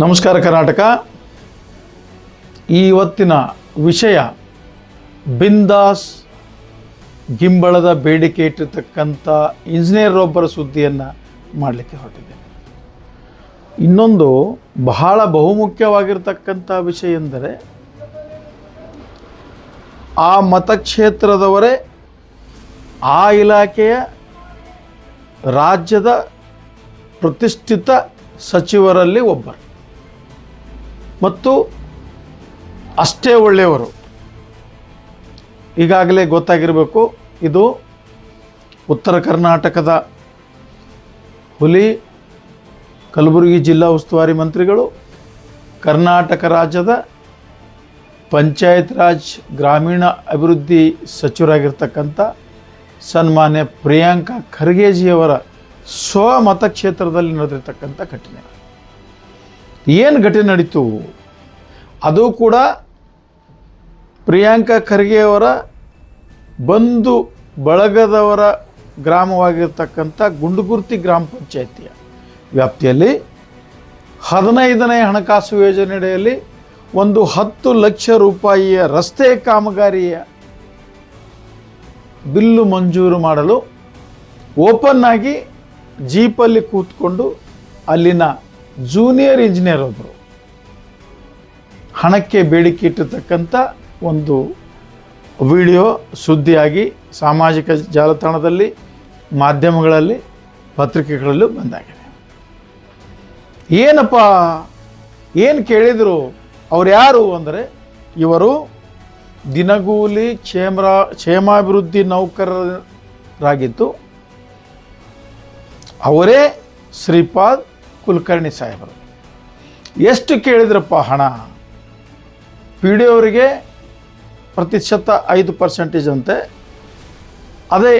ನಮಸ್ಕಾರ ಕರ್ನಾಟಕ. ಈ ಇವತ್ತಿನ ವಿಷಯ ಬಿಂದಾಸ್ ಗಿಂಬಳದ ಬೇಡಿಕೆ ಇಟ್ಟಿರ್ತಕ್ಕಂಥ ಇಂಜಿನಿಯರೊಬ್ಬರ ಸುದ್ದಿಯನ್ನು ಮಾಡಲಿಕ್ಕೆ ಹೊರಟಿದ್ದೇನೆ ಇನ್ನೊಂದು ಬಹಳ ಬಹುಮುಖ್ಯವಾಗಿರ್ತಕ್ಕಂಥ ವಿಷಯ ಎಂದರೆ ಆ ಮತಕ್ಷೇತ್ರದವರೇ ಆ ಇಲಾಖೆಯ ರಾಜ್ಯದ ಪ್ರತಿಷ್ಠಿತ ಸಚಿವರಲ್ಲಿ ಒಬ್ಬರು. ಮತ್ತು ಅಷ್ಟೇ ಒಳ್ಳೆಯವರು. ಈಗಾಗಲೇ ಗೊತ್ತಾಗಿರಬೇಕು, ಇದು ಉತ್ತರ ಕರ್ನಾಟಕದ ಹುಲಿ, ಕಲಬುರಗಿ ಜಿಲ್ಲಾ ಉಸ್ತುವಾರಿ ಮಂತ್ರಿಗಳು, ಕರ್ನಾಟಕ ರಾಜ್ಯದ ಪಂಚಾಯತ್ ರಾಜ್ ಗ್ರಾಮೀಣ ಅಭಿವೃದ್ಧಿ ಸಚಿವರಾಗಿರ್ತಕ್ಕಂಥ ಸನ್ಮಾನ್ಯ ಪ್ರಿಯಾಂಕಾ ಖರ್ಗೆಜಿಯವರ ಸ್ವಮತಕ್ಷೇತ್ರದಲ್ಲಿ ನಡೆದಿರ್ತಕ್ಕಂಥ ಘಟನೆ. ಏನು ಘಟನೆ ನಡೀತು? ಅದು ಕೂಡ ಪ್ರಿಯಾಂಕಾ ಖರ್ಗೆಯವರ ಬಂಧು ಬಳಗದವರ ಗ್ರಾಮವಾಗಿರ್ತಕ್ಕಂಥ ಗುಂಡುಗುರ್ತಿ ಗ್ರಾಮ ಪಂಚಾಯತಿಯ ವ್ಯಾಪ್ತಿಯಲ್ಲಿ ಹದಿನೈದನೇ ಹಣಕಾಸು ಯೋಜನೆಯಡಿಯಲ್ಲಿ ಒಂದು ಹತ್ತು ಲಕ್ಷ ರೂಪಾಯಿಯ ರಸ್ತೆ ಕಾಮಗಾರಿಯ ಬಿಲ್ಲು ಮಂಜೂರು ಮಾಡಲು ಓಪನ್ ಆಗಿ ಜೀಪಲ್ಲಿ ಕೂತ್ಕೊಂಡು ಅಲ್ಲಿನ ಜೂನಿಯರ್ ಇಂಜಿನಿಯರ್ ಒಬ್ಬರು ಹಣಕ್ಕೆ ಬೇಡಿಕೆ ಇಟ್ಟಿರ್ತಕ್ಕಂಥ ಒಂದು ವಿಡಿಯೋ ಸುದ್ದಿಯಾಗಿ ಸಾಮಾಜಿಕ ಜಾಲತಾಣದಲ್ಲಿ, ಮಾಧ್ಯಮಗಳಲ್ಲಿ, ಪತ್ರಿಕೆಗಳಲ್ಲೂ ಬಂದಾಗಿದೆ. ಏನಪ್ಪ, ಏನು ಕೇಳಿದರು ಅವ್ರು ಯಾರು ಅಂದರೆ, ಇವರು ದಿನಗೂಲಿ ಕ್ಷೇಮ ಕ್ಷೇಮಾಭಿವೃದ್ಧಿ ನೌಕರರಾಗಿದ್ದು, ಅವರೇ ಶ್ರೀಪಾದ್ ಕುಲಕರ್ಣಿ ಸಾಹೇಬರು. ಎಷ್ಟು ಕೇಳಿದ್ರಪ್ಪ ಹಣ? ಪಿ ಡಿ ಅವರಿಗೆ ಪ್ರತಿಶತ ಐದು ಪರ್ಸೆಂಟೇಜ್ ಅಂತೆ. ಅದೇ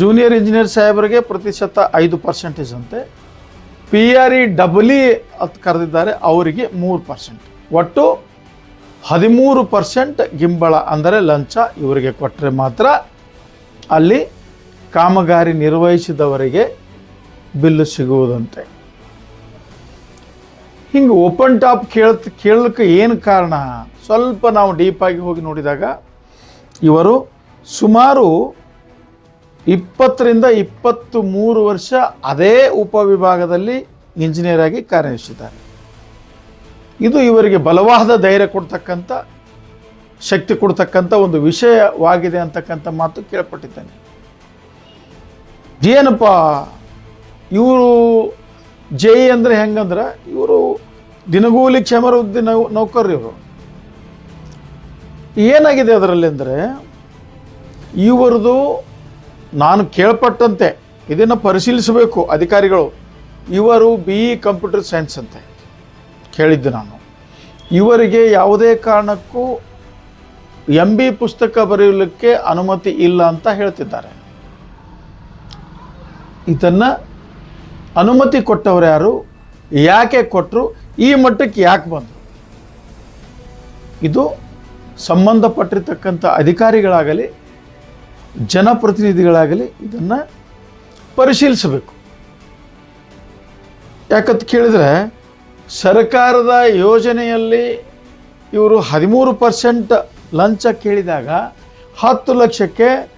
ಜೂನಿಯರ್ ಇಂಜಿನಿಯರ್ ಸಾಹೇಬರಿಗೆ ಪ್ರತಿಶತ ಐದು ಪರ್ಸೆಂಟೇಜ್ ಅಂತೆ. ಪಿ ಆರ್ ಇ ಡಬಲಿ ಅಂತ ಕರೆದಿದ್ದಾರೆ, ಅವರಿಗೆ ಮೂರು ಪರ್ಸೆಂಟ್ ಒಟ್ಟು ಹದಿಮೂರು ಪರ್ಸೆಂಟ್ ಗಿಂಬಳ ಅಂದರೆ ಲಂಚ ಇವರಿಗೆ ಕೊಟ್ಟರೆ ಮಾತ್ರ ಅಲ್ಲಿ ಕಾಮಗಾರಿ ನಿರ್ವಹಿಸಿದವರಿಗೆ ಬಿಲ್ಲು ಸಿಗುವುದಂತೆ. ಹಿಂಗೆ ಓಪನ್ ಟಾಪ್ ಕೇಳ್ತ, ಕೇಳಲಿಕ್ಕೆ ಏನು ಕಾರಣ? ಸ್ವಲ್ಪ ನಾವು ಡೀಪಾಗಿ ಹೋಗಿ ನೋಡಿದಾಗ ಇವರು ಸುಮಾರು ಇಪ್ಪತ್ತರಿಂದ ಇಪ್ಪತ್ತು ಮೂರು ವರ್ಷ ಅದೇ ಉಪವಿಭಾಗದಲ್ಲಿ ಇಂಜಿನಿಯರ್ ಆಗಿ ಕಾರ್ಯನಿರ್ವಹಿಸಿದ್ದಾರೆ. ಇದು ಇವರಿಗೆ ಬಲವಾದ ಧೈರ್ಯ ಕೊಡ್ತಕ್ಕಂಥ, ಶಕ್ತಿ ಕೊಡ್ತಕ್ಕಂಥ ಒಂದು ವಿಷಯವಾಗಿದೆ ಅಂತಕ್ಕಂಥ ಮಾತು ಕೇಳ್ಪಟ್ಟಿದ್ದೇನೆ. ಏನಪ್ಪ, ಇವರು ಜೈ ಅಂದರೆ ಹೆಂಗಂದ್ರೆ, ಇವರು ದಿನಗೂಲಿ ಕ್ಷೇಮವೃದ್ಧಿ ನೌ, ನೌಕರರು ಏನಾಗಿದೆ ಅದರಲ್ಲಿ ಅಂದರೆ ಇವರದು ನಾನು ಕೇಳ್ಪಟ್ಟಂತೆ, ಇದನ್ನು ಪರಿಶೀಲಿಸಬೇಕು ಅಧಿಕಾರಿಗಳು. ಇವರು ಬಿ ಇ ಕಂಪ್ಯೂಟರ್ ಸೈನ್ಸ್ ಅಂತೆ, ಕೇಳಿದ್ದು ನಾನು. ಇವರಿಗೆ ಯಾವುದೇ ಕಾರಣಕ್ಕೂ ಎಂ ಬಿ ಪುಸ್ತಕ ಬರೆಯಲಿಕ್ಕೆ ಅನುಮತಿ ಇಲ್ಲ ಅಂತ ಹೇಳ್ತಿದ್ದಾರೆ. ಇದನ್ನು ಅನುಮತಿ ಕೊಟ್ಟವರು ಯಾರು? ಯಾಕೆ ಕೊಟ್ಟರು ಈ ಮಟ್ಟಕ್ಕೆ ಯಾಕೆ ಬಂದರು? ಇದು ಸಂಬಂಧಪಟ್ಟಿರ್ತಕ್ಕಂಥ ಅಧಿಕಾರಿಗಳಾಗಲಿ, ಜನಪ್ರತಿನಿಧಿಗಳಾಗಲಿ ಇದನ್ನು ಪರಿಶೀಲಿಸಬೇಕು. ಯಾಕಂತ ಕೇಳಿದರೆ, ಸರ್ಕಾರದ ಯೋಜನೆಯಲ್ಲಿ ಇವರು ಹದಿಮೂರು ಪರ್ಸೆಂಟ್ ಲಂಚ ಕೇಳಿದಾಗ ಹತ್ತು ಲಕ್ಷಕ್ಕೆ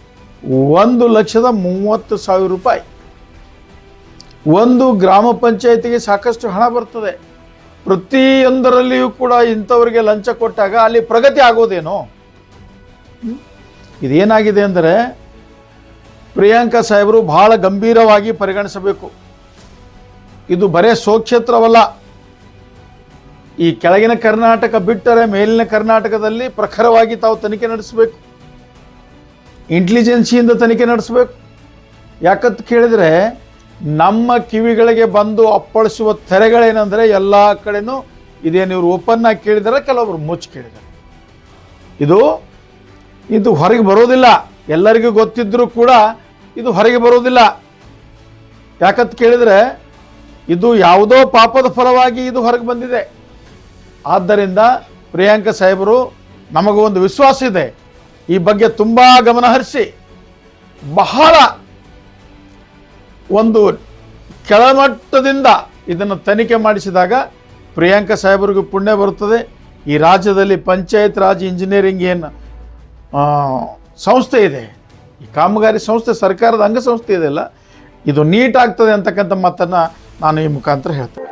ಒಂದು ಲಕ್ಷದ ಮೂವತ್ತು ಸಾವಿರ ರೂಪಾಯಿ. ಒಂದು ಗ್ರಾಮ ಪಂಚಾಯತಿಗೆ ಸಾಕಷ್ಟು ಹಣ ಬರ್ತದೆ. ಪ್ರತಿಯೊಂದರಲ್ಲಿಯೂ ಕೂಡ ಇಂಥವ್ರಿಗೆ ಲಂಚ ಕೊಟ್ಟಾಗ ಅಲ್ಲಿ ಪ್ರಗತಿ ಆಗೋದೇನೋ? ಇದೇನಾಗಿದೆ ಅಂದರೆ ಪ್ರಿಯಾಂಕಾ ಸಾಹೇಬರು ಬಹಳ ಗಂಭೀರವಾಗಿ ಪರಿಗಣಿಸಬೇಕು. ಇದು ಬರೇ ಸ್ವಕ್ಷೇತ್ರವಲ್ಲ. ಈ ಕೆಳಗಿನ ಕರ್ನಾಟಕ ಬಿಟ್ಟರೆ ಮೇಲಿನ ಕರ್ನಾಟಕದಲ್ಲಿ ಪ್ರಖರವಾಗಿ ತಾವು ತನಿಖೆ ನಡೆಸಬೇಕು. ಇಂಟೆಲಿಜೆನ್ಸಿಯಿಂದ ತನಿಖೆ ನಡೆಸಬೇಕು. ಯಾಕಂತ ಕೇಳಿದರೆ ನಮ್ಮ ಕಿವಿಗಳಿಗೆ ಬಂದು ಅಪ್ಪಳಿಸುವ ತೆರೆಗಳೇನೆಂದರೆ ಎಲ್ಲ ಕಡೆನೂ ಇದೇನು ಇವರು ಓಪನ್ ಆಗಿ ಕೇಳಿದ್ದಾರೆ ಕೆಲವೊಬ್ರು ಮುಚ್ಚಿ ಕೇಳಿದ್ದಾರೆ. ಇದು ಇದು ಹೊರಗೆ ಬರೋದಿಲ್ಲ. ಎಲ್ಲರಿಗೂ ಗೊತ್ತಿದ್ರೂ ಕೂಡ ಇದು ಹೊರಗೆ ಬರೋದಿಲ್ಲ. ಯಾಕಂತ ಕೇಳಿದರೆ ಇದು ಯಾವುದೋ ಪಾಪದ ಫಲವಾಗಿ ಇದು ಹೊರಗೆ ಬಂದಿದೆ. ಆದ್ದರಿಂದ ಪ್ರಿಯಾಂಕ ಸಾಹೇಬರು, ನಮಗೂ ಒಂದು ವಿಶ್ವಾಸ ಇದೆ. ಈ ಬಗ್ಗೆ ತುಂಬ ಗಮನಹರಿಸಿ ಬಹಳ ಒಂದು ಕೆಳಮಟ್ಟದಿಂದ ಇದನ್ನು ತನಿಖೆ ಮಾಡಿಸಿದಾಗ ಪ್ರಿಯಾಂಕಾ ಸಾಹೇಬರಿಗೂ ಪುಣ್ಯ ಬರುತ್ತದೆ. ಈ ರಾಜ್ಯದಲ್ಲಿ ಪಂಚಾಯತ್ ರಾಜ್ ಇಂಜಿನಿಯರಿಂಗ್ ಏನು ಸಂಸ್ಥೆ ಇದೆ. ಈ ಕಾಮಗಾರಿ ಸಂಸ್ಥೆ, ಸರ್ಕಾರದ ಅಂಗಸಂಸ್ಥೆ ಇದೆಯಲ್ಲ ಇದು ನೀಟ್ ಆಗ್ತದೆ ಅಂತಕ್ಕಂಥ ಮಾತನ್ನು ನಾನು ಈ ಮುಖಾಂತರ ಹೇಳ್ತೇನೆ.